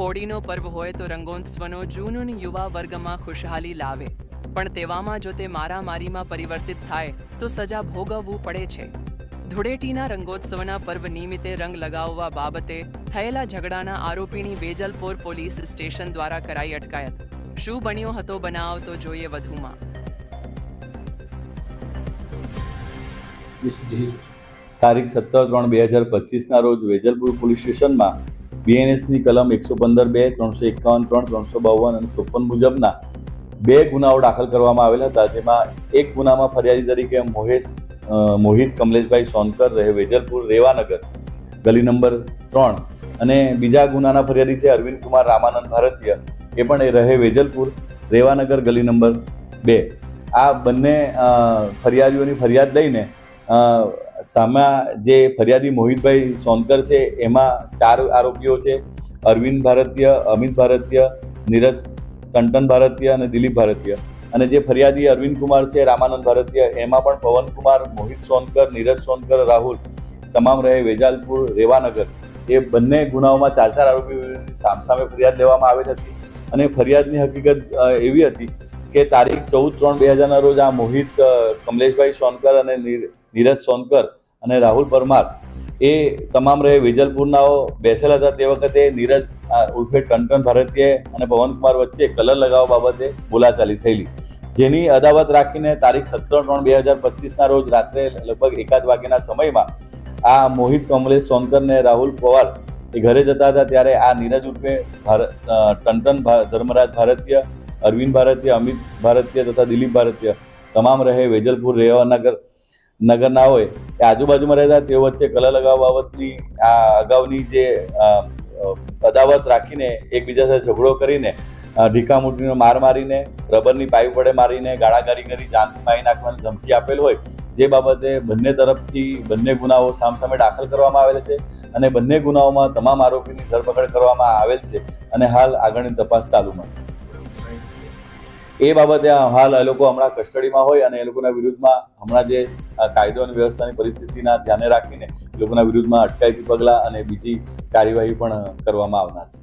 હોળીનો પર્વ હોય તો રંગોત્સવનો જૂનૂન યુવા વર્ગમાં ખુશહાલી લાવે. પણ તેવામાં જો તે મારામારીમાં પરિવર્તિત થાય, તો સજા ભોગવવું પડે છે. ધૂળેટીના રંગોત્સવના પર્વ નિમિત્તે રંગ લગાવવા બાબતે થયેલા ઝઘડાના આરોપીની વેજલપોર પોલીસ સ્ટેશન દ્વારા કરાઈ અટકાયત. શું બન્યો હતો બનાવ તો જોઈએ વધુમાં. તારીખ સત્તર ત્રણ બે હજાર પચીસના રોજ વેજલપુર પોલીસ સ્ટેશનમાં બીએનએસની કલમ એકસો પંદર બે, ત્રણસો એકાવન, ત્રણ, ત્રણસો બાવન અને ચોપન મુજબના બે ગુનાઓ દાખલ કરવામાં આવેલા હતા, જેમાં એક ગુનામાં ફરિયાદી તરીકે મોહેશ મોહિત કમલેશભાઈ સોનકર, રહે વેજલપુર, રેવાનગર, ગલી નંબર ત્રણ. અને બીજા ગુનાના ફરિયાદી છે અરવિંદ કુમાર રામાનંદ ભારતીય, એ પણ એ રહે વેજલપુર, રેવાનગર, ગલી નંબર બે. આ બંને ફરિયાદીઓની ફરિયાદ લઈને સામા જે ફરિયાદી મોહિતભાઈ સોનકર છે, એમાં ચાર આરોપીઓ છે. અરવિંદ ભારતીય, અમિત ભારતીય, નીરજ ટંટન ભારતીય અને દિલીપ ભારતીય. અને જે ફરિયાદી અરવિંદ કુમાર છે, રામાનંદ ભારતીય, એમાં પણ પવન કુમાર, મોહિત સોનકર, નીરજ સોનકર, રાહુલ, તમામ રહે વેજાલપુર, રેવાનગર. એ બંને ગુનાઓમાં ચાર ચાર આરોપીઓની સામસામે ફરિયાદ લેવામાં આવેલ હતી. અને ફરિયાદની હકીકત એવી હતી કે તારીખ ચૌદ ત્રણ બે હજારના રોજ આ મોહિત કમલેશભાઈ સોનકર અને નીરજ સોનકર અને રાહુલ પરમાર એ તમામ રહે વેજલપુરનાઓ બેસેલા હતા તે વખતે નીરજ ઉર્ફે ટનટન ભારતીય અને પવનકુમાર વચ્ચે કલર લગાવવા બાબતે બોલાચાલી થયેલી. જેની અદાવત રાખીને તારીખ સત્તર ત્રણ બે હજાર પચીસના રોજ રાત્રે લગભગ એકાદ વાગ્યાના સમયમાં આ મોહિત કમલેશ સોનકર ને રાહુલ પવાર એ ઘરે જતા હતા ત્યારે આ નીરજ ઉર્ફે ભારત અ, ટંટન ધર્મરાજ ભારતીય અરવિંદ ભારતીય, અમિત ભારતીય તથા દિલીપ ભારતીય તમામ રહે, વેજલપુર રેવાનગર નગરના હોય, એ આજુબાજુમાં રહેતા તેઓ વચ્ચે કલર લગાવવા બાબતની આ અગાઉની જે અદાવત રાખીને એકબીજા સાથે ઝઘડો કરીને ઢીકામૂટીનો માર મારીને, રબરની પાઇપ વડે મારીને, ગાળાગારી કરી, જાનથી મારી નાખવાની ધમકી આપેલ હોય, જે બાબતે બંને તરફથી બંને ગુનાઓ સામસામે દાખલ કરવામાં આવેલ છે અને બંને ગુનાઓમાં તમામ આરોપીની ધરપકડ કરવામાં આવેલ છે અને હાલ આગળની તપાસ ચાલુમાં છે. એ બાબતે હાલ એ લોકો હમણાં કસ્ટડીમાં હોય અને એ લોકોના વિરુદ્ધમાં હમણાં જે કાયદો અને વ્યવસ્થાની પરિસ્થિતિના ધ્યાને રાખીને લોકોના વિરુદ્ધમાં અટકાયતી પગલાં અને બીજી કાર્યવાહી પણ કરવામાં આવનાર છે.